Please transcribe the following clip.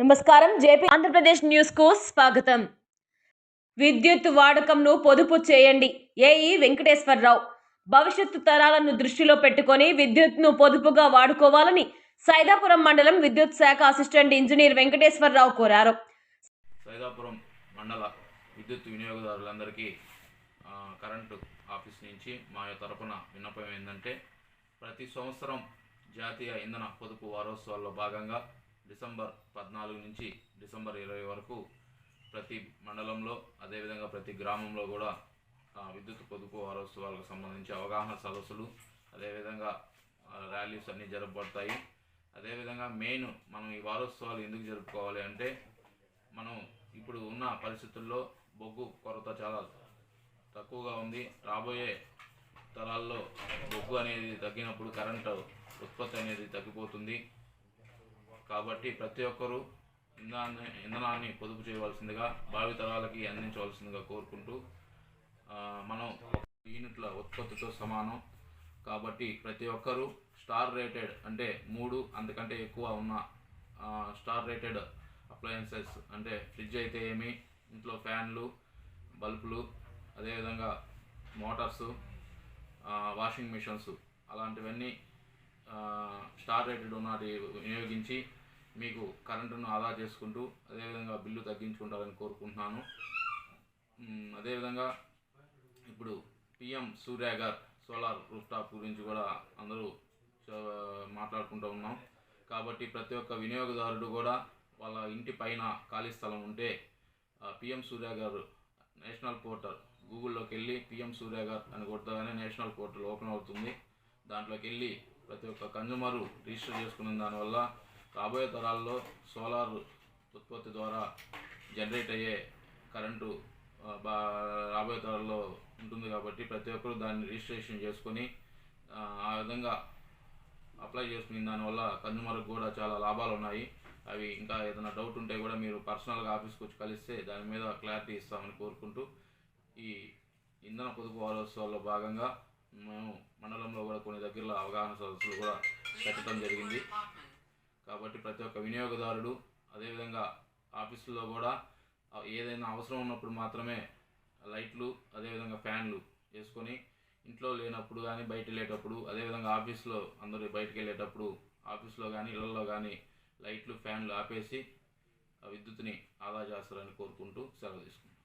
నమస్కారం. జేపీ ఆంధ్రప్రదేశ్ న్యూస్కు స్వాగతం. విద్యుత్ వాడకంను పొదుపు చేయండి. ఏఈ వెంకటేశ్వరరావు. భవిష్యత్తు తరాలను దృష్టిలో పెట్టుకొని విద్యుత్ను పొదుపుగా వాడుకోవాలని సైదాపురం మండలం విద్యుత్ శాఖ అసిస్టెంట్ ఇంజనీర్ వెంకటేశ్వరరావు కోరారు. సైదాపురం మండల విద్యుత్ వినియోగదారులందరికీ కరెంటు ఆఫీస్ నుంచి మా తరపున విన్నపం ఏంటంటే ప్రతి సంవత్సరం జాతీయ ఇంధన పొదుపు వారోత్సవాల్లో భాగంగా డిసెంబర్ పద్నాలుగు నుంచి డిసెంబర్ ఇరవై వరకు ప్రతి మండలంలో అదేవిధంగా ప్రతి గ్రామంలో కూడా విద్యుత్ పొదుపు వారోత్సవాలకు సంబంధించి అవగాహన సదస్సులు అదేవిధంగా ర్యాలీస్ అన్నీ జరపబడతాయి. అదేవిధంగా మెయిన్ మనం ఈ వారోత్సవాలు ఎందుకు జరుపుకోవాలి అంటే మనం ఇప్పుడు ఉన్న పరిస్థితుల్లో బొగ్గు కొరత చాలా తక్కువగా ఉంది. రాబోయే తరాల్లో బొగ్గు అనేది తగ్గినప్పుడు కరెంటు ఉత్పత్తి అనేది తగ్గిపోతుంది. కాబట్టి ప్రతి ఒక్కరూ ఇంధనాన్ని ఇంధనాన్ని పొదుపు చేయవలసిందిగా భావి తరాలకి అందించవలసిందిగా కోరుకుంటూ మనం యూనిట్ల ఉత్పత్తితో సమానం. కాబట్టి ప్రతి ఒక్కరూ స్టార్ రేటెడ్ అంటే మూడు అంతకంటే ఎక్కువ ఉన్న స్టార్ రేటెడ్ అప్లయన్సెస్ అంటే ఫ్రిడ్జ్ అయితే ఏమి ఇంట్లో ఫ్యాన్లు బల్బులు అదేవిధంగా మోటార్సు వాషింగ్ మిషన్స్ అలాంటివన్నీ స్టార్ రేటెడ్ ఉన్నది వినియోగించి మీకు కరెంటును ఆదా చేసుకుంటూ అదేవిధంగా బిల్లు తగ్గించుకుంటారని కోరుకుంటున్నాను. అదేవిధంగా ఇప్పుడు పిఎం సూర్యాగర్ సోలార్ రూఫ్టాప్ గురించి కూడా అందరూ మాట్లాడుకుంటూ ఉన్నాం. కాబట్టి ప్రతి ఒక్క వినియోగదారుడు కూడా వాళ్ళ ఇంటి పైన ఖాళీ స్థలం ఉంటే పిఎం సూర్యాగర్ నేషనల్ పోర్టల్ గూగుల్లోకి వెళ్ళి పిఎం సూర్యాగర్ అని కొట్టగానే నేషనల్ పోర్టల్ ఓపెన్ అవుతుంది. దాంట్లోకి వెళ్ళి ప్రతి ఒక్క కన్జ్యూమరు రిజిస్టర్ చేసుకున్న దానివల్ల రాబోయే తరాల్లో సోలార్ ఉత్పత్తి ద్వారా జనరేట్ అయ్యే కరెంటు బా రాబోయే తరాల్లో ఉంటుంది కాబట్టి ప్రతి ఒక్కరూ దాన్ని రిజిస్ట్రేషన్ చేసుకొని ఆ, విధంగా అప్లై చేసుకుని దానివల్ల కన్జ్యూమర్కి కూడా చాలా లాభాలు ఉన్నాయి. అవి ఇంకా ఏదైనా డౌట్ ఉంటే కూడా మీరు పర్సనల్గా ఆఫీస్కి వచ్చి కలిస్తే దాని మీద క్లారిటీ ఇస్తామని కోరుకుంటూ ఈ ఇంధన పొదుపు వారోత్సవాల్లో భాగంగా మండలంలో కూడా కొన్ని దగ్గరలో అవగాహన సదస్సులు కూడా పెట్టడం జరిగింది. కాబట్టి ప్రతి ఒక్క వినియోగదారుడు అదేవిధంగా ఆఫీసుల్లో కూడా ఏదైనా అవసరం ఉన్నప్పుడు మాత్రమే లైట్లు అదేవిధంగా ఫ్యాన్లు వేసుకొని ఇంట్లో లేనప్పుడు కానీ బయట వెళ్ళేటప్పుడు అదేవిధంగా ఆఫీస్లో అందరూ బయటికి వెళ్ళేటప్పుడు ఆఫీస్లో కానీ ఇళ్ళలో కానీ లైట్లు ఫ్యాన్లు ఆపేసి ఆ విద్యుత్ని ఆదా చేస్తారని కోరుకుంటూ సెలవు తీసుకుంటాం